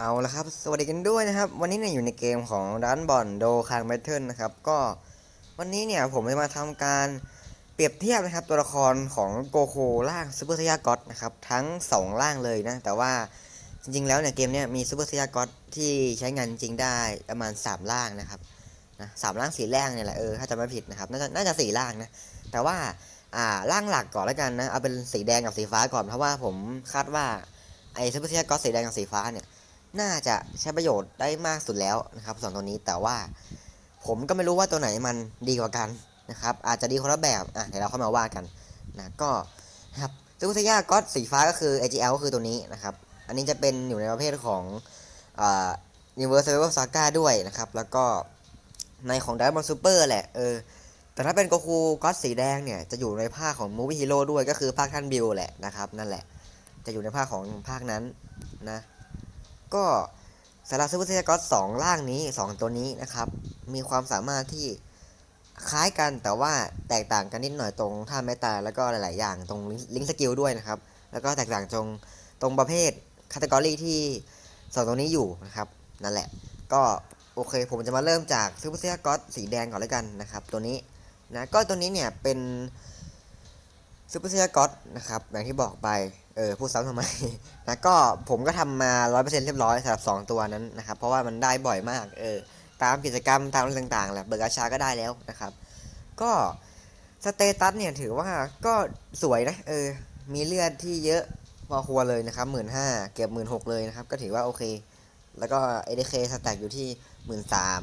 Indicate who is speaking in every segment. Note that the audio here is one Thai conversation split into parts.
Speaker 1: เอาละครับ สวัสดีกันด้วยนะครับ วันนี้เนี่ยอยู่ในเกมของร้านบอลโดคางแบทเทิลนะครับ ก็วันนี้เนี่ยผมจะมาทำการเปรียบเทียบนะครับ ตัวละครของโกโคร่างซูเปอร์สยากอตนะครับ ทั้ง 2 ร่างเลยนะ แต่ว่าจริง ๆ แล้วเนี่ยเกมเนี่ยมีซูเปอร์สยากอตที่ใช้งานจริงได้ประมาณ 3 ร่างนะครับนะสามร่างสีแร่างเนี่ยแหละเออถ้าจะไม่ผิดนะครับ น่าจะน่าจะสี่ร่างนะ แต่ว่าอ่าร่างหลักก่อนแล้วกันนะเอาเป็นสีแดงกับสีฟ้าก่อนเพราะว่าผมคาดว่าไอ้ซูเปอร์สยากอตสีแดงกับสีฟ้าเนี่ย น่าจะใช้ประโยชน์ได้มากสุดแล้วนะครับสองตัวนี้แต่ว่าผมก็ไม่รู้ว่าตัวไหนมันดีกว่ากันนะครับอาจจะดีคนละแบบอะเดี๋ยวเราเข้ามาว่ากันนะก็นะครับซูเปอร์เซียก็สีฟ้าก็คือ AGL ก็คือตัวนี้นะครับอันนี้จะเป็นอยู่ในประเภทของอ่า Universe Survival Saga ด้วยนะครับแล้วก็ในของ Diamond Super แหละเออแต่ถ้าเป็นโกคูก็สีแดงเนี่ยจะอยู่ในภาคของ Movie Hero ด้วยก็คือภาคท่านบิลแหละนะครับนั่นแหละจะอยู่ในภาคของภาคนั้นนะ ก็สำหรับซูเปอร์เซยก็สองร่างนี้สองตัวนี้นะครับ มีความสามารถที่คล้ายกันแต่ว่าแตกต่างกันนิดหน่อยตรงท่าไม้ตายแล้วก็หลาย ๆ อย่างตรงลิงก์สกิลด้วยนะครับ แล้วก็แตกต่างตรงตรงประเภทคาตากรีที่สองตัวนี้อยู่นะครับ นั่นแหละ ก็โอเคผมจะมาเริ่มจากซูเปอร์เซียก็สีแดงก่อนแล้วกันนะครับ ตัวนี้นะก็ตัวนี้เนี่ยเป็นซูเปอร์เซียก็นะครับอย่างที่บอกไป เออพูดซ้ำทำไม นะก็ผมก็ทำมา100%เรียบร้อยสำหรับ2ตัวนั้นนะครับ เพราะว่ามันได้บ่อยมาก เออ ตามกิจกรรมตามอะไรต่างๆแหละเบิกอาชาก็ได้แล้วนะครับ ก็สเตตัสเนี่ยถือว่าก็สวยนะ เออ มีเลือดที่เยอะพอควรเลยนะครับหมื่นห้าเก็บหมื่นหกเลยนะครับ ก็ถือว่าโอเค แล้วก็ ADK สแต็กอยู่ที่หมื่นสาม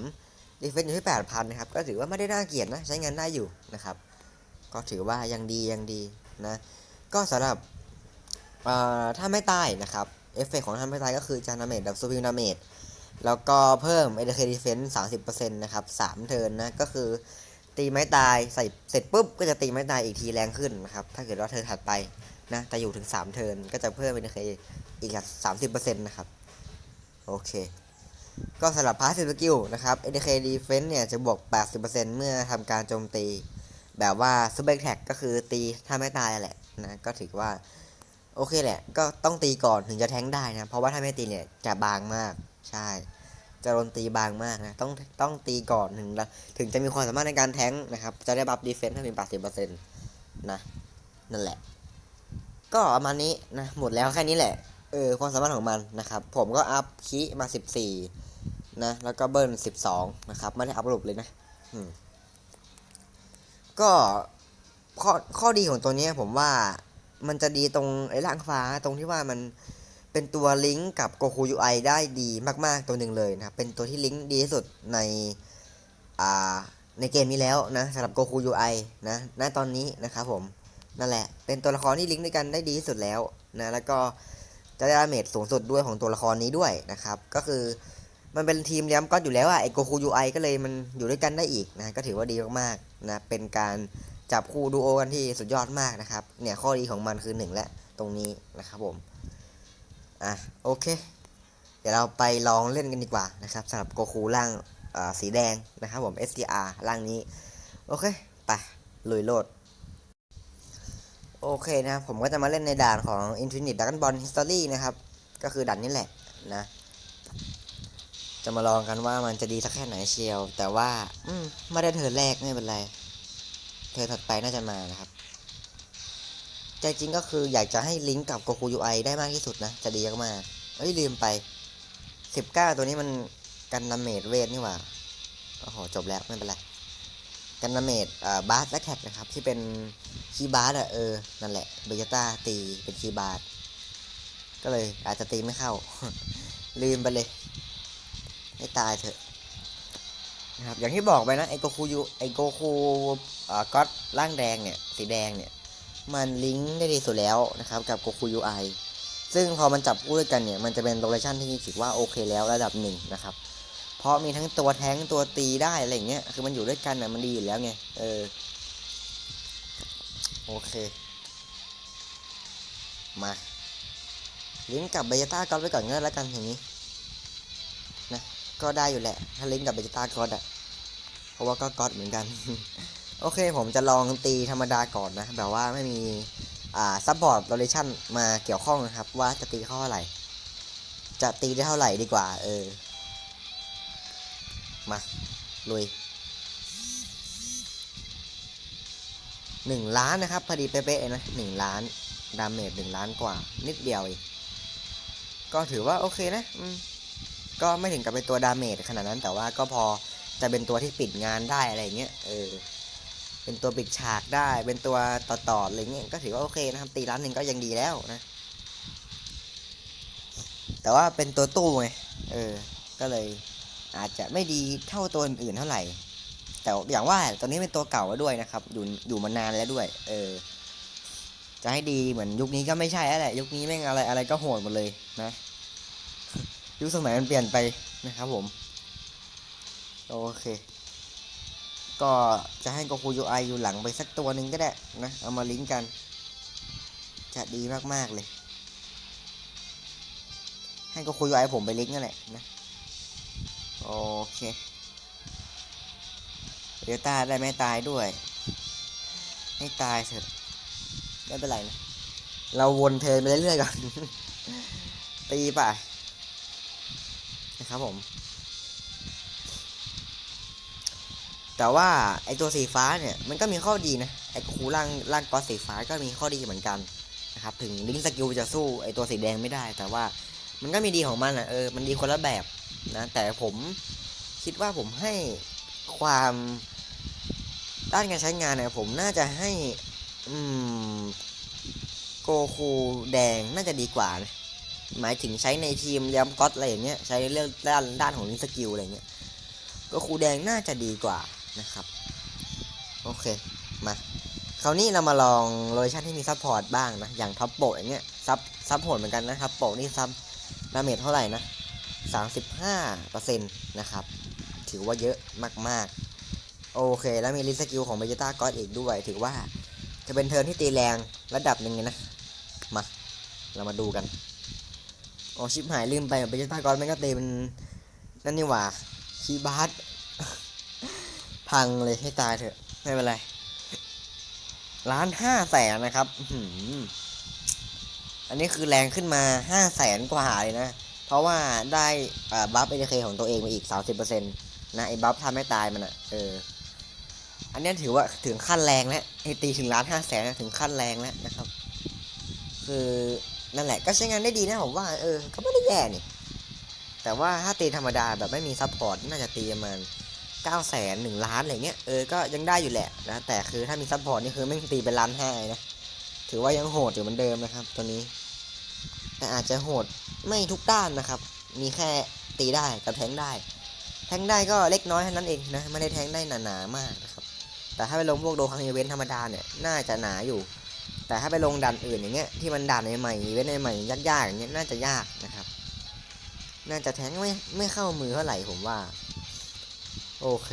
Speaker 1: ดีเฟนอยู่ที่แปดพันนะครับ ก็ถือว่าไม่ได้น่าเกลียดนะ ใช้งานได้อยู่นะครับ ก็ถือว่ายังดียังดีนะ ก็สำหรับ ถ้าไม่ตายนะครับเอฟเฟกของถ้านไม่ตายก็คือจานาเมดดับซูพิวนาเมดแล้วก็เพิ่ม ADK Defense 30%นต์นะครับ3เทิร์นนะก็คือตีไม้ตายใส่เสร็จปุ๊บก็จะตีไม้ตายอีกทีแรงขึ้นนะครับถ้าเกิดว่าเทิร์นถัดไปนะแต่อยู่ถึง3เทิร์นก็จะเพิ่ม ADK อีกสามสิบเปอร์เซ็นต์นะครับโอเคก็สำหรับพาสซีฟสกิลนะครับ ADK Defense เนี่ยจะบวก 80%เมื่อทำการโจมตี แบบว่า s p e c t a c ก็คือตีถ้าไม่ตายแหละนะก็ถือว่า โอเคแหละ ก็ต้องตีก่อนถึงจะแทงได้นะ เพราะว่าถ้าไม่ตีเนี่ยจะบางมาก ใช่ จะโดนตีบางมากนะ ต้องต้องตีก่อนถึงถึงจะมีความสามารถในการแทงนะครับ จะได้บัฟดีเฟนซ์ให้เป็น80%นะ นั่นแหละ ก็ประมาณนี้นะ หมดแล้วแค่นี้แหละ เออ ความสามารถของมันนะครับ ผมก็อัพคีมา14นะ แล้วก็เบิร์น12นะครับ ไม่ได้อัพรูปเลยนะ ก็ข้อข้อดีของตัวนี้ผมว่า มันจะดีตรงไอ้ร่างฟ้าตรงที่ว่ามันเป็นตัวลิงก์กับ Goku UI ได้ดีมากๆตัวหนึ่งเลยนะครับ เป็นตัวที่ลิงก์ดีที่สุดในอ่าในเกมนี้แล้วนะสำหรับ Goku UI นะณตอนนี้นะครับผมนั่นแหละ เป็นตัวละครที่ลิงก์ด้วยกันได้ดีที่สุดแล้วนะแล้วก็จะได้ดาเมจสูงสุดด้วยของตัวละครนี้ด้วยนะครับ ก็คือมันเป็นทีมเลี้ยมก้อนอยู่แล้วอะไอ้ Goku UI ก็เลยมันอยู่ด้วยกันได้อีกนะ ก็ถือว่าดีมากๆนะ เป็นการ จับคู่ดูโอกันที่สุดยอดมากนะครับ เนี่ยข้อดีของมันคือหนึ่งและตรงนี้นะครับผม อะโอเค เดี๋ยวเราไปลองเล่นกันดีกว่านะครับสำหรับโกคูร่างสีแดงนะครับผม SDR ร่างนี้ โอเค ไปลุยโลด โอเคนะผมก็จะมาเล่นในด่านของ Infinite Dragon Ball History นะครับ ก็คือด่านนี้แหละนะ จะมาลองกันว่ามันจะดีสักแค่ไหนเชียว แต่ว่า อืม ไม่ได้เทิร์นแรกไม่เป็นไร เทิร์นถัดไปน่าจะมานะครับ ใจจริงก็คืออยากจะให้ลิงก์กับ Goku UI ได้มากที่สุดนะ จะดีมากเอ้ยลืมไป 19 ตัวนี้มันกันดาเมจเวทนี่หว่า โอ้โห จบแล้วไม่เป็นไร กันดาเมจอ่าบาสและแท็กนะครับ ที่เป็นคีย์บาสอะเออ นั่นแหละเบยต้าตีเป็นคีย์บาสก็เลยอาจจะตีไม่เข้า ลืมไปเลย ให้ตายเถอะ นะครับอย่างที่บอกไปนะไอโกคูยูไอโกคูอ่าก็อดร่างแดงเนี่ยสีแดงเนี่ยมันลิงก์ได้ดีสุดแล้วนะครับกับ Goku UI ซึ่งพอมันจับคู่ด้วยกันเนี่ยมันจะเป็นโลเคชั่นที่ถือว่าโอเคแล้วระดับหนึ่งนะครับเพราะมีทั้งตัวแท้งตัวตีได้อะไรเงี้ยคือมันอยู่ด้วยกันน่ะมันดีอยู่แล้วไงเออโอเคมาลิงก์กับเบต้าก็ไว้ก่อนก็แล้วกันอย่างนี้นะ ก็ได้อยู่แหละ ถ้าลิงก์กับเบจิต้าก็อดอะเพราะว่าก็ก็อดเหมือนกัน โอเค ผมจะลองตีธรรมดาก่อนนะ แบบว่าไม่มี อ่าซัพพอร์ตโลเลชั่นมาเกี่ยวข้องนะครับ ว่าจะตีเข้าเท่าไหร่ จะตีได้เท่าไหร่ดีกว่า เออ มาลุยหนึ่งล้านนะครับ พอดีเป๊ะๆเลยนะหนึ่งล้านดาเมจหนึ่งล้านกว่า นิดเดียวเองก็ถือว่าโอเคนะ อืม ก็ไม่ถึงกับเป็นตัวดาเมจขนาดนั้นแต่ว่าก็พอจะเป็นตัวที่ปิดงานได้อะไรเงี้ยเออเป็นตัวปิดฉากได้เป็นตัวต่อๆอะไรเงี้ยก็ถือว่าโอเคนะครับตีล้านหนึ่งก็ยังดีแล้วนะ แต่ว่าเป็นตัวตู้ไงเออ ก็เลยอาจจะไม่ดีเท่าตัวอื่นเท่าไหร่ แต่อย่างว่าตัวนี้เป็นตัวเก่าด้วยนะครับ อยู่อยู่มานานแล้วด้วย เออ จะให้ดีเหมือนยุคนี้ก็ไม่ใช่แล้วแหละ ยุคนี้แม่งอะไรอะไรก็โหดหมดเลยนะ ยุคสมัยมันเปลี่ยนไปนะครับผม โอเค ก็จะให้โกคูยูไออยู่หลังไปสักตัวหนึ่งก็ได้นะ เอามาลิงก์กัน จะดีมากๆเลย ให้โกคูยูไอผมไปลิงก์นั่นแหละนะ โอเคเดียวตาได้ไม่ตายด้วย ให้ตายเถอะไม่เป็นไรนะ เราวนเทิร์นไปเรื่อยๆก่อน ตีไป นะครับผม แต่ว่าไอตัวสีฟ้าเนี่ยมันก็มีข้อดีนะไอคูร่างร่างกอสสีฟ้าก็มีข้อดีเหมือนกันนะครับถึงลิงสกิลจะสู้ไอตัวสีแดงไม่ได้ แต่ว่ามันก็มีดีของมันอะเออมันดีคนละแบบนะแต่ผมคิดว่าผมให้ความด้านการใช้งานเนี่ยผมน่าจะให้อืมโกคูแดงน่าจะดีกว่านะ หมายถึงใช้ในทีมยมก็อตอะไรอย่างเงี้ยใช้เรื่องด้านด้านของลิงสกิลอะไรเงี้ยโกคูแดงน่าจะดีกว่านะครับโอเคมาคราวนี้เรามาลองโลชั่นที่มีซัพพอร์ตบ้างนะอย่างท็อปโปอย่างเงี้ยซับซับโหดเหมือนกันนะครับโปนี่ซับดาเมจเท่าไหร่นะ35%นะครับถือว่าเยอะมากๆ โอเคแล้วมีลิสกิลของเบจิต้าก็อดอีกด้วย ถือว่าจะเป็นเทิร์นที่ตีแรงระดับหนึ่งนะมาเรามาดูกัน โอชิปหายลืมไปเบจิต้าก็อดมันก็ตีเป็นนั่นนี่หว่าคีบาร์ดพังเลยให้ตายเถอะ ไม่เป็นไรล้านห้าแสนนะครับอันนี้คือแรงขึ้นมาห้าแสนกว่าเลยนะ เพราะว่าได้บัฟเอเคของตัวเองมาอีก30%นต์นะไอ้บัฟทำให้ตายมันอะเออ อันนี้ถือว่าถึงขั้นแรงแล้วไอ้ตีถึงล้านห้าแสนถึงขั้นแรงแล้วนะครับ คือ นั่นแหละก็ใช้งานได้ดีนะผมว่าเออก็ไม่ได้แย่นี่ แต่ว่าถ้าตีธรรมดาแบบไม่มีซัพพอร์ตน่าจะตีประมาณเก้าแสนหนึ่งล้านอะไรเงี้ยเออก็ยังได้อยู่แหละนะแต่คือถ้ามีซัพพอร์ตนี่คือไม่ตีเป็นล้านห้านะถือว่ายังโหดอยู่เหมือนเดิมนะครับตัวนี้ แต่อาจจะโหดไม่ทุกด้านนะครับ มีแค่ตีได้กับแทงได้ แทงได้ก็เล็กน้อยเท่านั้นเองนะไม่ได้แทงได้หนาๆมากนะครับแต่ถ้าไปลงพวกโดคังอีเวนต์ธรรมดาเนี่ยน่าจะหนาอยู่ แต่ถ้าไปลงด่านอื่นอย่างเงี้ยที่มันด่านใหม่ๆเว้นใหม่ๆยากๆอย่างเงี้ยน่าจะยากนะครับ น่าจะแทงไม่ไม่เข้ามือเท่าไหร่ผมว่า โอเค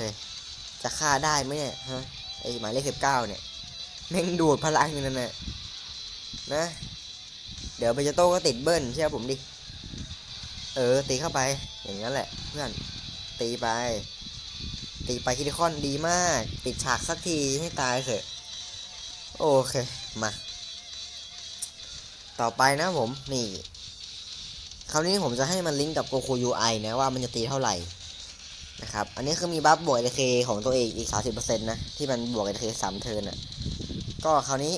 Speaker 1: จะฆ่าได้ไหมเนี่ยฮะไอหมายเลขสิบเก้าเนี่ยแม่งดูดพลังอยู่นั่นแหละนะ เดี๋ยวเบจโต้ก็ติดเบิ้ลเชื่อผมดิ เออ ตีเข้าไปอย่างนั้นแหละ เพื่อนตีไป ตีไปคิดิคอนดีมาก ปิดฉากสักทีให้ตายเถอะ โอเค มา ต่อไปนะผม นี่ คราวนี้ผมจะให้มันลิงก์กับโกคูยูไอนะว่ามันจะตีเท่าไหร่นะครับ อันนี้คือมีบัฟบวกเอเคของตัวเองอีก 30%นะ ที่มันบวกเอเคสามเทิร์นอะ ก็คราวนี้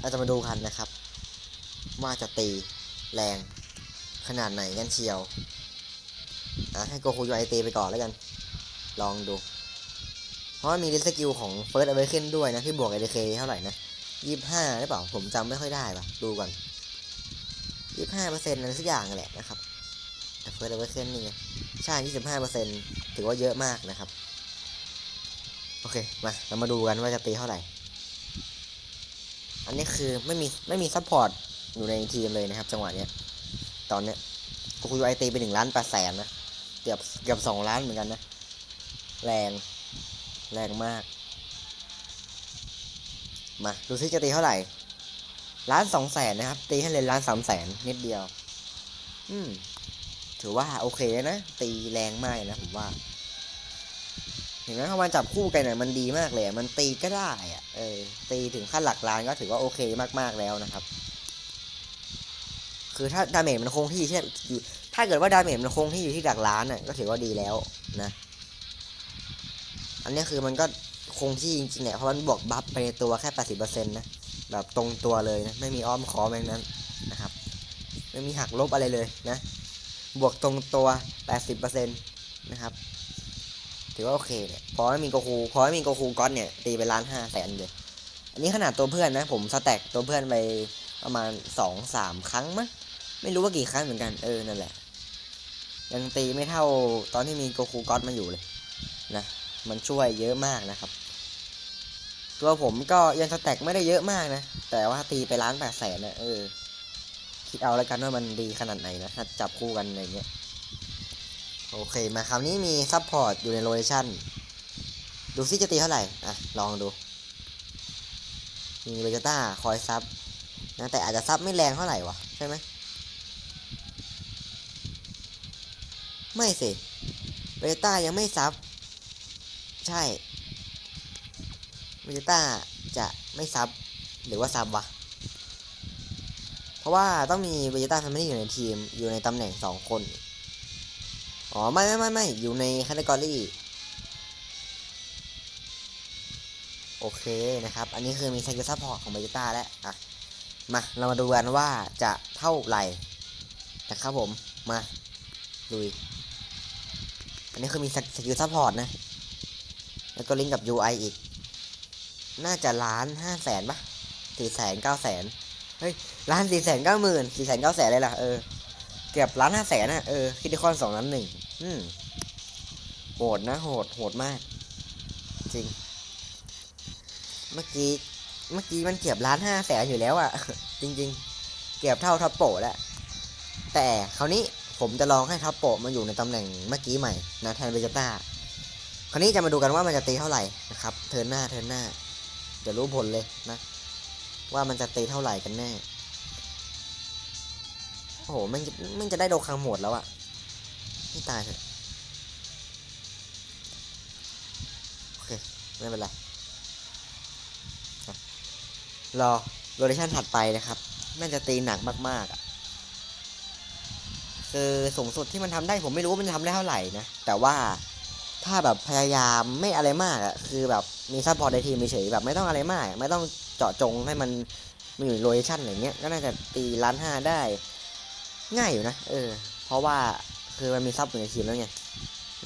Speaker 1: เราจะมาดูกันนะครับ ว่าจะตีแรงขนาดไหนกันเชียวอะให้โกคูยูไอตีไปก่อนแล้วกัน ลองดู เพราะว่ามีลิสกิลของเฟิร์สอเวเคนด้วยนะ ที่บวกเอเคเท่าไหร่นะ ยี่ห้าหรือเปล่า ผมจำไม่ค่อยได้ป่ะดูก่อนยี่ห้าเปอร์เซ็นต์อะไรสักอย่างนั่นแหละนะครับ แต่เฟิร์สอเวเคนนี่ใช่25%ถือว่าเยอะมากนะครับ โอเค มา เรามาดูกันว่าจะตีเท่าไหร่ อันนี้คือไม่มีไม่มีซัพพอร์ตอยู่ในทีมเลยนะครับ จังหวะเนี้ย ตอนเนี้ยกูคุยไอตีไปหนึ่งล้านแปดแสนนะ เกือบเกือบสองล้านเหมือนกันนะ แรง แรงมาก มาดูซิจะตีเท่าไหร่ล้านสองแสนนะครับ ตีให้เลยล้านสามแสนนิดเดียว อืม ถือว่าโอเคนะ ตีแรงมากนะผมว่าเห็นไหมพอมันจับคู่กันเนี่ยมันดีมากเลย มันตีก็ได้อะเออ ตีถึงขั้นหลักล้านก็ถือว่าโอเคมากๆแล้วนะครับ คือถ้าดาเมจมันคงที่แค่อยู่ถ้าเกิดว่าดาเมจมันคงที่อยู่ที่หลักล้านน่ะก็ถือว่าดีแล้วนะ อันนี้คือมันก็ คงที่จริงๆแหละเพราะมันบวกบัฟไปในตัวแค่ 80%นะแบบตรงตัวเลยนะไม่มีอ้อมคอมแบบนั้นนะครับ ไม่มีหักลบอะไรเลยนะ บวกตรงตัว 80%นะครับ ถือว่าโอเคเนี่ยพอไม่มีโกคูพอไม่มีโกคูก้อนเนี่ยตีไปล้านห้าแสนเลยอันนี้ขนาดตัวเพื่อนนะผมสแต็กตัวเพื่อนไปประมาณสองสามครั้งมั้งไม่รู้ว่ากี่ครั้งเหมือนกันเออนั่นแหละ ยังตีไม่เท่าตอนที่มีโกคูก้อนมาอยู่เลยนะ มันช่วยเยอะมากนะครับ ตัวผมก็ยังสแต็กไม่ได้เยอะมากนะ แต่ว่าตีไปล้านแปดแสนนะเออ คิดเอาแล้วกันว่ามันดีขนาดไหนนะถ้าจับคู่กันอะไรเงี้ย โอเคมาคราวนี้มีซัพพอร์ตอยู่ในโลเคชั่น ดูซิจะตีเท่าไหร่ อะ ลองดู มีเบจต้าคอยซับนะแต่อาจจะซับไม่แรงเท่าไหร่วะใช่ไหมไม่สิเบต้ายังไม่ซับ ใช่เบจต้าจะไม่ซับหรือว่าซับวะ เพราะว่าต้องมีเบจต้าแฟมิลี่อยู่ในทีมอยู่ในตำแหน่งสองคน อ๋อ ไม่ไม่ไม่ไม่อยู่ในคตตกรีโอเคนะครับ อันนี้คือมีสกิลซัพพอร์ตของเบต้าแล้วอะ มา เรามาดูกันว่าจะเท่าไหร่นะครับผม มาลุย อันนี้คือมีสกิลซัพพอร์ตนะ แล้วก็ลิงก์กับ UI อีก น่าจะล้านห้าแสนปะสี่แสนเก้าแสนเฮ้ยล้านสี่แสนเก้าหมื่นสี่แสนเก้าแสนเลยล่ะเออเกือบล้านห้าแสนนะเออคิดดิคอนสองล้านหนึ่งอืมโหดนะโหดโหดมาก จริง เมื่อกี้เมื่อกี้มันเกือบล้านห้าแสนอยู่แล้วอะ่ะจริง ๆ เกือบเท่าท็อปโปะแล้วแต่คราวนี้ผมจะลองให้ท็อปโปะมาอยู่ในตำแหน่งเมื่อกี้ใหม่นะแทนเบจิต้า คราวนี้จะมาดูกันว่ามันจะตีเท่าไหร่นะครับ เทินหน้าเทินหน้าเดี๋ยวรู้ผลเลยนะ ว่ามันจะตีเท่าไหร่กันแน่โอ้โหมันจะมันจะได้โดคังหมดแล้วอะไม่ตายเถอะโอเค ไม่เป็นไรรอโรเดชันถัดไปนะครับน่าจะตีหนักมากๆอะคือสูงสุดที่มันทำได้ผมไม่รู้ว่ามันทำได้เท่าไหร่นะ แต่ว่า ถ้าแบบพยายามไม่อะไรมากอะคือแบบมีซัพพอร์ตในทีมเฉยแบบไม่ต้องอะไรมาก ไม่ต้องเจาะจงให้มันมันอยู่โรเดชันอะไรเงี้ยก็น่าจะตีล้านห้าได้ง่ายอยู่นะเออ เพราะว่าคือมันมีซับอยู่ในทีมแล้วไง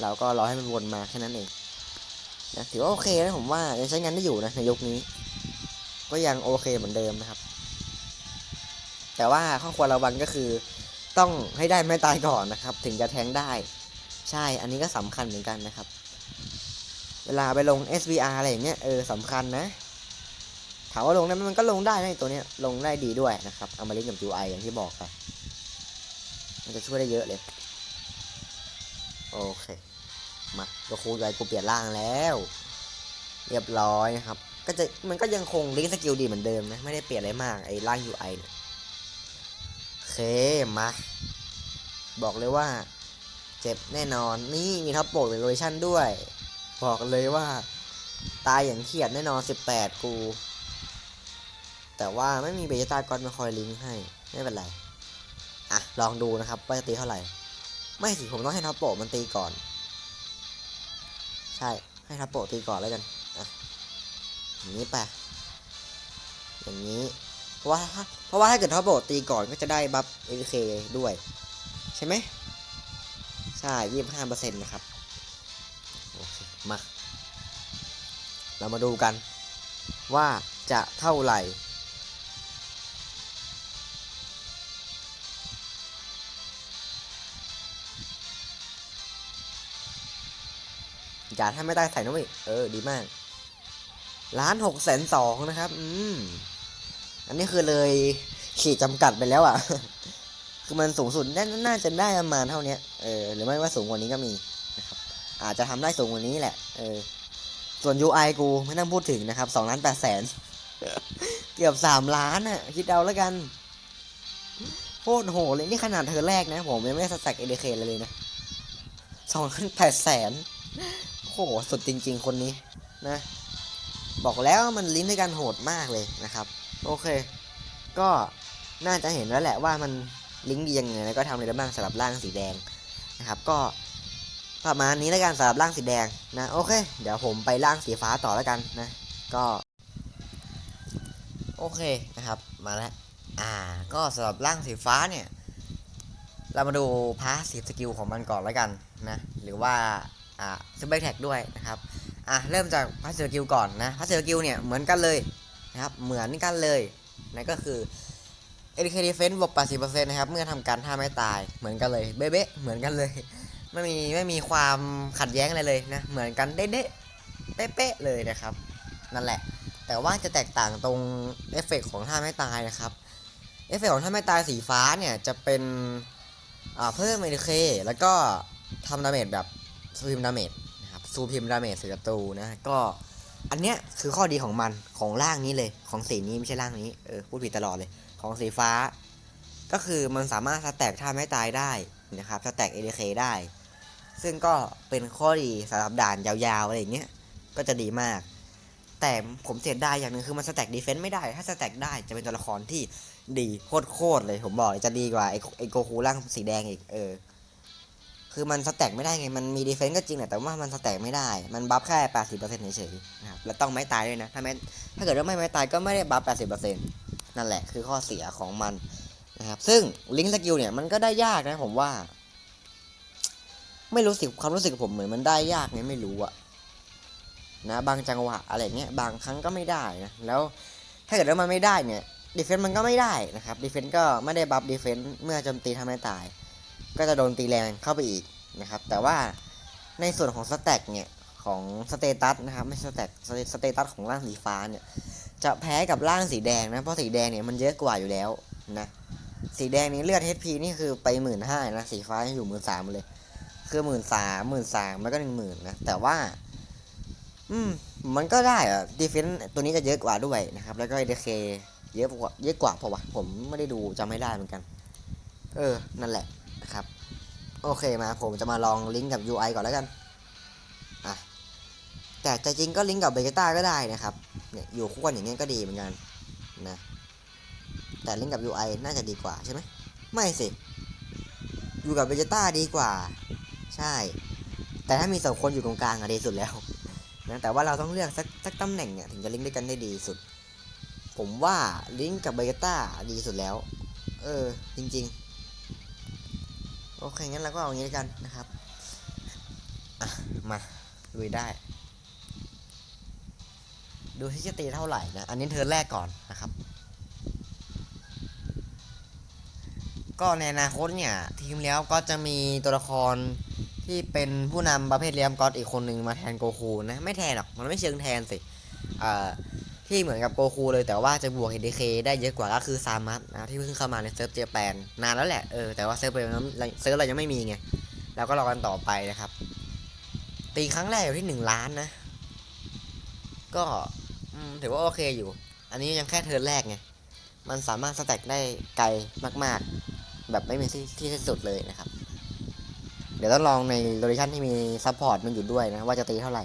Speaker 1: เราก็รอให้มันวนมาแค่นั้นเองนะถือว่าโอเคนะผมว่ายังใช้งานได้อยู่นะในยุคนี้ ก็ยังโอเคเหมือนเดิมนะครับ แต่ว่าข้อควรระวังก็คือ ต้องให้ได้ไม่ตายก่อนนะครับ ถึงจะแทงได้ ใช่ อันนี้ก็สำคัญเหมือนกันนะครับ เวลาไปลง SVR อะไรอย่างเงี้ย เออสำคัญนะ ถามว่าลงได้ไหมมันก็ลงได้นะไอตัวเนี้ย ลงได้ดีด้วยนะครับเอามาเล่นกับ UI อย่างที่บอกไป มันจะช่วยได้เยอะเลย โอเค มาตัวคูใจกูเปลี่ยนร่างแล้ว เรียบร้อยนะครับ ก็จะมันก็ยังคงลิงก์สกิลดีเหมือนเดิมนะ ไม่ได้เปลี่ยนอะไรมาก ไอ้ร่าง UI เนี่ยโอเค มา บอกเลยว่า เจ็บแน่นอนนี่มีท็อปโปรเป็นโรชั่นด้วย บอกเลยว่า ตายอย่างเขียดแน่นอน 18 กู แต่ว่าไม่มีเบต้ากอนมาคอยลิงก์ให้ ไม่เป็นไร อะ ลองดูนะครับว่าจะตีเท่าไหร่ ไม่สิ ผมต้องให้ท็อปโปะมันตีก่อน ใช่ให้ท็อปโปะตีก่อนแล้วกันอะอย่างนี้ไปอย่างนี้เพราะว่าเพราะว่าถ้าเกิดท็อปโปะตีก่อนก็จะได้บัฟเอเคด้วย ใช่ไหม ใช่ยี่สิบห้าเปอร์เซ็นต์นะครับ โอเค มา เรามาดูกัน ว่าจะเท่าไหร่ อย่าถ้าไม่ได้ใส่น้องอีก เออ ดีมาก ล้านหกแสนสองนะครับ อืม อันนี้คือเลยขีดจำกัดไปแล้วอะ่ะ คือมันสูงสุดน่าน่าจะได้ประมาณเท่านี้เออหรือไม่ว่าสูงกว่านี้ก็มีนะครับอาจจะทำได้สูงกว่านี้แหละเออส่วน UI กูไม่ต้องพูดถึงนะครับสองล้านแปดแสนเกือบสามล้านอะคิดเอาแล้วกันโคตรโหเลยนี่ขนาดเธอแรกนะ ผมยังไม่สแต็กเอเดเคเลยเลยนะสองล้านแปดแสนโหสุดจริง ๆ คนนี้นะ บอกแล้วมันลิ้นด้วยกันโหดมากเลยนะครับ โอเค ก็น่าจะเห็นแล้วแหละว่ามัน ลิงก์ดียังไงแล้วก็ทำอะไรได้บ้างสำหรับร่างสีแดงนะครับ ก็ประมาณนี้แล้วกันสำหรับร่างสีแดงนะโอเค เดี๋ยวผมไปร่างสีฟ้าต่อแล้วกันนะก็โอเคนะครับมาแล้วอ่าก็สำหรับร่างสีฟ้าเนี่ย เรามาดูพาสซีฟสกิลของมันก่อนแล้วกันนะหรือว่าอ่าซูเปอร์แท็กด้วยนะครับอะเริ่มจากพาสซีฟสกิลก่อนนะพาสซีฟสกิลเนี่ยเหมือนกันเลยนะครับเหมือนกันเลยนั่นก็คือ ADK Defense บวก80%นะครับ เมื่อทำการท่าไม่ตาย เหมือนกันเลย เบ๊ะเหมือนกันเลย ไม่มีไม่มีความขัดแย้งอะไรเลยนะ เหมือนกันเด๊ะๆเป๊ะเลยนะครับ นั่นแหละ แต่ว่าจะแตกต่างตรงเอฟเฟกต์ของท่าไม่ตายนะครับ เอฟเฟกต์ของท่าไม่ตายสีฟ้าเนี่ยจะเป็นอ่าเพิ่มเอ k เคแล้วก็ทำดาเมจแบบซูพิมดาเมจนะครับซูพิมดาเมจส่ศัตรูนะ ก็อันเนี้ยคือข้อดีของมันของร่างนี้เลย ของสีนี้ไม่ใช่ร่างนี้ เออพูดผิดตลอดเลย ของสีฟ้า ก็คือมันสามารถสแต็กท่าไม่ตายได้นะครับสแต็กเอ k เคได้ ซึ่งก็เป็นข้อดีสำหรับด่านยาวๆอะไรอย่างเงี้ยก็จะดีมาก แต่ผมเสียดายอย่างหนึ่งคือมันสแต็กดีเฟนต์ไม่ได้ ถ้าสแต็กได้จะเป็นตัวละครที่ดีโคตรๆเลยผมบอกจะดีกว่าไอไอโกคูร่างสีแดงอีกเออคือมันสแต็กไม่ได้ไง มันมีดีเฟนต์ก็จริงแหละแต่ว่ามันสแต็กไม่ได้ มันบัฟแค่ 80%เฉยๆนะครับ แล้วต้องไม่ตายด้วยนะ ถ้าไม่ถ้าเกิดว่าไม่ไม่ตายก็ไม่ได้บัฟ 80%น นแหละคือข้อเสียของมันนะครับ ซึ่งลิงก์สกิลเนี่ยมันก็ได้ยากนะผมว่า ไม่รู้สิความรู้สึกผมเหมือนมันได้ยากไงไม่รู้อะนะบางจังหวะอะไรเงี้ยบางครั้งก็ไม่ได้นะแล้วถ้าเกิดว่ามันไม่ได้เนี่ยดีเฟนต์มันก็ไม่ได้นะครับดีเฟนต์ก็ไม่ได้บัฟดีเฟนต์เมื่อโจมตีทำให้ตาย ก็จะโดนตีแรงเข้าไปอีกนะครับ แต่ว่าในส่วนของสแต็กเนี่ยของสเตตัสนะครับไม่สแต็กสเตตัสของร่างสีฟ้าเนี่ย จะแพ้กับร่างสีแดงนะ เพราะสีแดงเนี่ยมันเยอะกว่าอยู่แล้วนะ สีแดงนี่เลือด HP นี่คือไปหมื่นห้านะ สีฟ้าอยู่หมื่นสามเลย คือหมื่นสามหมื่นสามมันก็หนึ่งหมื่นนะ แต่ว่า อืม มันก็ได้อะดีเฟนต์ตัวนี้จะเยอะกว่าด้วยนะครับ แล้วก็เอเคเยอะกว่าเยอะกว่าเพราะว่าผมไม่ได้ดูจำไม่ได้เหมือนกัน เออ นั่นแหละนะครับ โอเคมาผมจะมาลองลิงก์กับ UI ก่อนแล้วกัน แต่ใจจริงก็ลิงก์กับเบเกต้าก็ได้นะครับเนี่ยอยู่คู่กันอย่างเงี้ยก็ดีเหมือนกันนะแต่ลิงก์กับ UI น่าจะดีกว่าใช่ไหมไม่สิ อยู่กับเบเกต้าดีกว่า ใช่ แต่ถ้ามีสองคนอยู่ตรงกลางอะดีสุดแล้วนะแต่ว่าเราต้องเลือกสักสักตำแหน่งเนี่ยถึงจะลิงก์ด้วยกันได้ดีสุด ผมว่าลิงก์กับเบเกต้าดีสุดแล้ว เออ จริง ๆ โอเคงั้นเราก็เอางี้แล้กันนะครับอะมาลุยได้ ดูที่จะตีเท่าไหร่นะ อันนี้เธอแรกก่อนนะครับ ก็ในอนาคตเนี่ย ทีมแล้วก็จะมีตัวละครที่เป็นผู้นำประเภทเลียมก็อตอีกคนหนึ่งมาแทนโกคูนะ ไม่แทนหรอก มันไม่เชิงแทนสิที่เหมือนกับโกคูเลยแต่ว่าจะบวก HDK ได้เยอะกว่าก็คือซามัสนะที่เพิ่งเข้ามาในเซิร์ฟเจแปนนานแล้วแหละเออแต่ว่าเซิร์ฟเราเซิร์ฟเรายังไม่มีไงเราก็รอกันต่อไปนะครับ ตีครั้งแรกอยู่ที่หนึ่งล้านนะ ก็ ถือว่าโอเคอยู่ อันนี้ยังแค่เทิร์นแรกไง มันสามารถสแต็กได้ไกลมาก ๆ แบบไม่มีที่ที่สุดเลยนะครับ เดี๋ยวต้องลองในโลเคชั่นที่มีซัพพอร์ตมันอยู่ด้วยนะ ว่าจะตีเท่าไหร่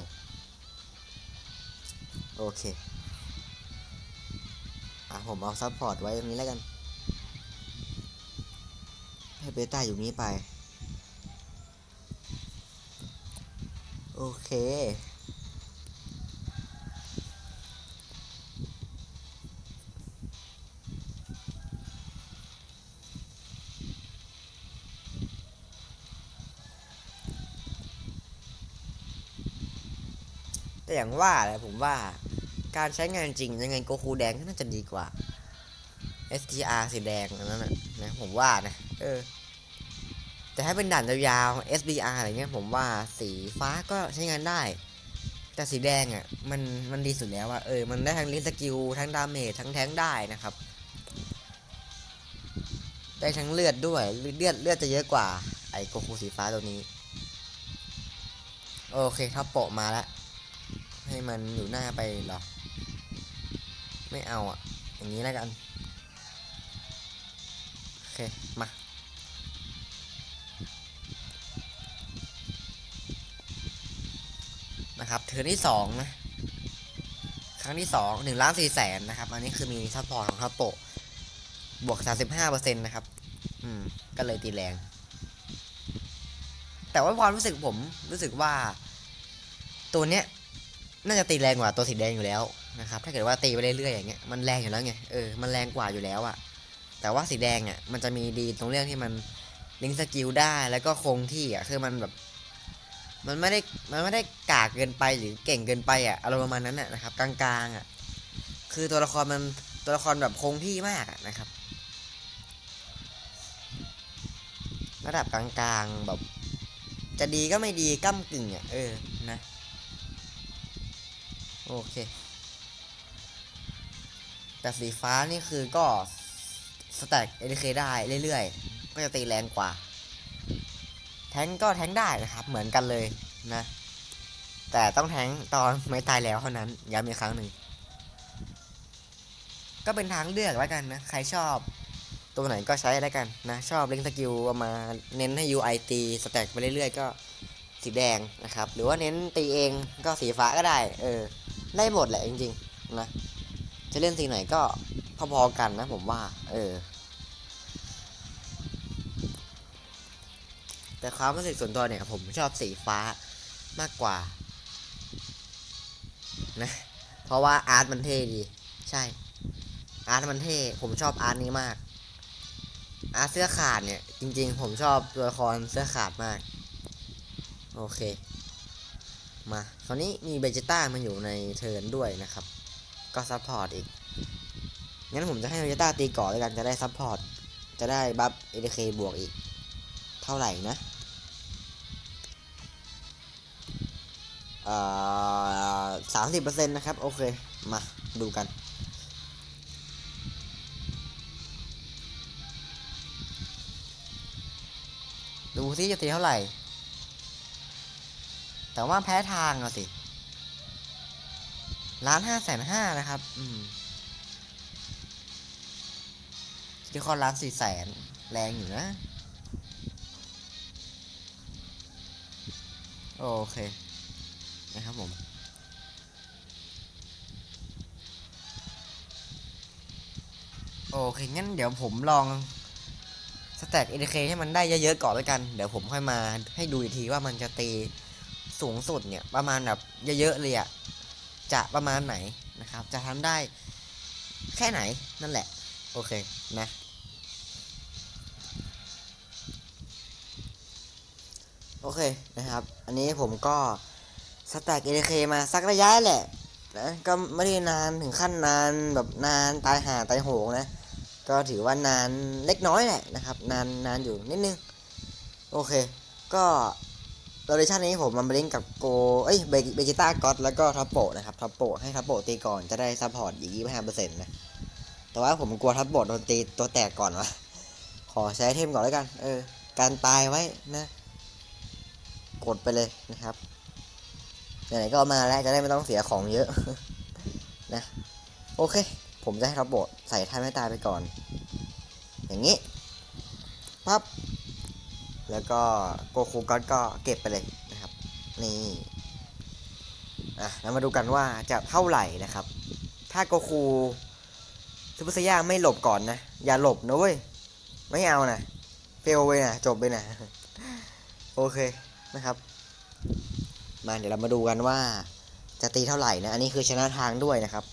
Speaker 1: โอเค อะผมเอาซัพพอร์ตไว้ตรงนี้แล้วกัน ให้เบต้าอยู่นี้ไป โอเค อย่างว่าแหละผมว่าการใช้งานจริงยังไงโกคูแดงก็น่าจะดีกว่า STR สีแดงอันนั้นนะนะผมว่านะเออแต่ถ้าเป็นด่านยาวๆ SBR อะไรเงี้ยผมว่าสีฟ้าก็ใช้งานได้ แต่สีแดงอะ่ะมันมันดีสุดแล้วอะเออมันได้ทั้งลิสกิลทั้งดาเมจทั้งแทงได้นะครับ ได้ทั้งเลือดด้วยเลือดเลือดจะเยอะกว่าไอโกคูสีฟ้าตัวนี้ โอเคท็อปโปะมาแล้ว ให้มันอยู่หน้าไปหรอ ไม่เอาอะ อย่างนี้แล้วกัน โอเค มานะครับเทิร์นที่สองนะ ครั้งที่สองหนึ่งล้านสี่แสนนะครับ อันนี้คือมีซัพพอร์ตของทัพโปะบวกสามสิบห้าเปอร์เซ็นต์นะครับ อืม
Speaker 2: ก็เลยตีแรง แต่ว่าความรู้สึกผมรู้สึกว่า ตัวเนี้ย น่าจะตีแรงกว่าตัวสีแดงอยู่แล้วนะครับถ้าเกิดว่าตีไปเรื่อยๆอย่างเงี้ยมันแรงอยู่แล้วไงเออมันแรงกว่าอยู่แล้วอะแต่ว่าสีแดงอะมันจะมีดีตรงเรื่องที่มันลิงสกิลได้แล้วก็คงที่อะคือมันแบบ มันไม่ได้มันไม่ได้กากเกินไปหรือเก่งเกินไปอะอารมณ์ประมาณนั้นอะนะครับ กลางๆอะคือตัวละครมันตัวละครแบบคงที่มากนะครับ ระดับกลางๆแบบ จะดีก็ไม่ดีก้ากึ่งอะเออนะ โอเค แต่สีฟ้านี่คือก็สแต็กเอ k เคได้เรื่อยๆ ก็จะตีแรงกว่า แทงก็แทงได้นะครับ เหมือนกันเลยนะ แต่ต้องแทงตอนไม่ตายแล้วเท่านั้น ย้ำอีกครั้งหนึ่ง ก็เป็นทางเลือกแล้วกันนะ ใครชอบตัวไหนก็ใช้แล้กันนะ ชอบเล่นสกิลเอามาเน้นให้ UI ตีสแต็กไปเรื่อยๆ ก็สีแดงนะครับ หรือว่าเน้นตีเองก็สีฟ้าก็ได้ เออ ได้หมดแหละจริงๆนะ จะเล่นสีไหนก็พอๆกันนะผมว่า เออ แต่ความรู้สึกส่วนตัวเนี่ย ผมชอบสีฟ้ามากกว่า นะ เพราะว่าอาร์ตมันเท่ดี ใช่ อาร์ตมันเท่ ผมชอบอาร์ตนี้มาก อาร์ตเสื้อขาดเนี่ย จริง ๆ ผมชอบตัวละครเสื้อขาดมาก โอเค มาคราวนี้มีเบจิต้ามันอยู่ในเทิร์นด้วยนะครับ ก็ซัพพอร์ตอีก งั้นผมจะให้เบจิต้าตีก่อนเลยกันจะได้ซัพพอร์ต จะได้บัฟเอเดเคบวกอีก เท่าไหร่นะสามสิบเปอร์เซ็นต์นะครับ โอเค มาดูกัน ดูซิจะตีเท่าไหร่ แต่ว่าแพ้ทางเอะสิล้านห้าแสนห้านะครับ อืมที่คอนล้านสี่แสนแรงอยู่นะ โอเค นะครับผมโอเค งั้นเดี๋ยวผมลองสแต็ก ADK ให้มันได้เยอะๆก่อนแล้วกัน เดี๋ยวผมค่อยมาให้ดูอีกทีว่ามันจะตี สูงสุดเนี่ยประมาณแบบเยอะๆเลยอะจะประมาณไหนนะครับ จะทำได้แค่ไหนนั่นแหละ โอเคนะโอเคนะครับ อันนี้ผมก็สแต็ก ADK มาสักระยะแหละนะก็ไม่ได้นานถึงขั้นนานแบบนานตายหาตายโหงนะ ก็ถือว่านานเล็กน้อยแหละนะครับ นานนานอยู่นิดนึง โอเค ก็ โลเคชั่นนี้ผมมันลิงก์กับโกเอ้ยเบจิต้าก็อตแล้วก็ทัพโปะนะครับทัพโปะให้ทัพโปะตีก่อนจะได้ซัพพอร์ตอีก25%นะ แต่ว่าผมกลัวทัพโปะโดนตีตัวแตกก่อนวะขอใช้เทมก่อนแล้วกัน เออ การตายไว้นะ กดไปเลยนะครับไหนๆก็มาแล้วจะได้ไม่ต้องเสียของเยอะนะ โอเค ผมจะให้ทัพโปะใส่ท่าไม่ตายไปก่อน อย่างนี้ปั๊บ แล้วก็โกคูก็อตก็เก็บไปเลยนะครับ นี่อะแล้วมาดูกันว่าจะเท่าไหร่นะครับ ถ้าโกคูซูเปอร์ซย่าไม่หลบก่อนนะ อย่าหลบนะเว้ย ไม่เอานะเฟลไปนะจบไปนะโอเคนะครับ มาเดี๋ยวเรามาดูกันว่าจะตีเท่าไหร่นะ อันนี้คือชนะทางด้วยนะครับ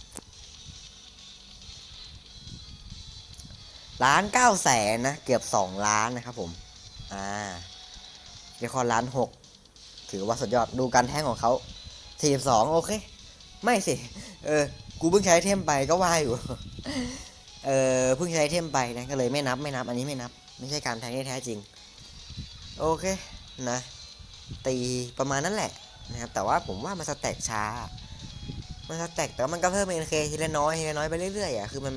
Speaker 2: ล้านเก้าแสนนะ เกือบสองล้านนะครับผม อ่าเรคคอร์ดล้านหกถือว่าสุดยอดดูการแท่งของเขาสี่สองโอเค ไม่สิ เออ กูเพิ่งใช้เทมไปก็ว่าอยู่ เออเพิ่งใช้เทมไปนะก็เลยไม่นับไม่นับ อันนี้ไม่นับ ไม่ใช่การแทงที่แท้จริง โอเคนะ ตีประมาณนั้นแหละนะครับแต่ว่าผมว่ามันสแต็กช้า มันสแต็กแต่ว่ามันก็เพิ่มเอ็นเคทีละน้อยทีละน้อยไปเรื่อยๆอะคือมัน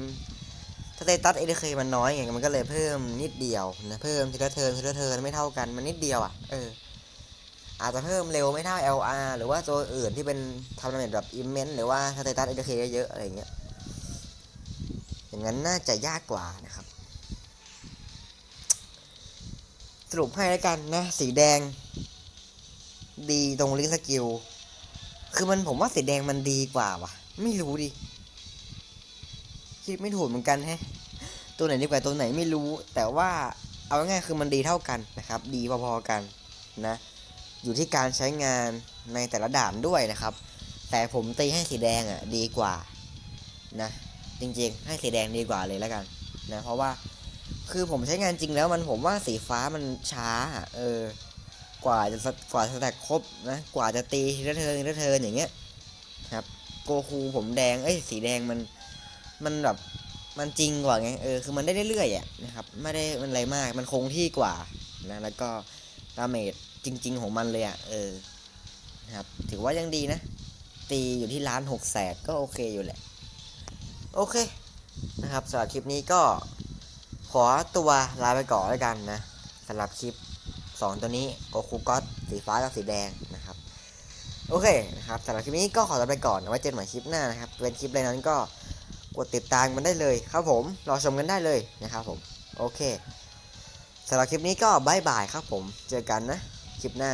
Speaker 2: สเตตัสเอ k เคมันน้อยไงมันก็เลยเพิ่มนิดเดียวนะเพิ่มทีละเทิร์นทีละเทิร์นไม่เท่ากันมันนิดเดียวอะเอออาจจะเพิ่มเร็วไม่เท่า LR หรือว่าตัวอื่นที่เป็นทำดาเมจแบบอิมเมนหรือว่าสเตตัสเอ k เคเยอะๆอะไรเงี้ยอย่างนั้นน่าจะยากกว่านะครับสรุปให้แล้วกันนะ สีแดง ดีตรงลิงสกิลคือมันผมว่าสีแดงมันดีกว่าว่ะ ไม่รู้ดิ คิดไม่ถูกเหมือนกันแฮะตัวไหนดีกว่าตัวไหนไม่รู้ แต่ว่า
Speaker 1: เอาง่ายๆคือมันดีเท่ากันนะครับ ดีพอๆกันนะ อยู่ที่การใช้งานในแต่ละด่านด้วยนะครับ แต่ผมตีให้สีแดงอะดีกว่านะจริงๆ ให้สีแดงดีกว่าเลยแล้วกันนะเพราะว่าคือผมใช้งานจริงแล้วมันผมว่าสีฟ้ามันช้าเออกว่าจะกว่าจะแตกครบนะกว่าจะตีทีละเทิร์นทีละเทิร์นอย่างเงี้ยครับโกคูผมแดงเอ้ยสีแดงมัน มันแบบมันจริงกว่าไงเออคือมันได้เรื่อยๆอะนะครับไม่ได้มันอะไรมากมันคงที่กว่านะแล้วก็ดาเมจจริง ๆ ของมันเลยอะเออนะครับถือว่ายังดีนะ ตีอยู่ที่ล้านหกแสนก็โอเคอยู่แหละ โอเคนะครับสำหรับคลิปนี้ก็ขอตัวลาไปก่อนแล้วกันนะสำหรับคลิป 2 ตัวนี้โกคูก็สีฟ้ากับสีแดงนะครับ โอเคนะครับสำหรับคลิปนี้ก็ขอตัวไปก่อนไว้เจอกันใหม่คลิปหน้านะครับเป็นคลิปอะไรนั้นก็ กดติดตามมันได้เลยครับผมรอชมกันได้เลยนะครับผมโอเคสำหรับคลิปนี้ก็บายบายครับผม เจอกันนะ คลิปหน้า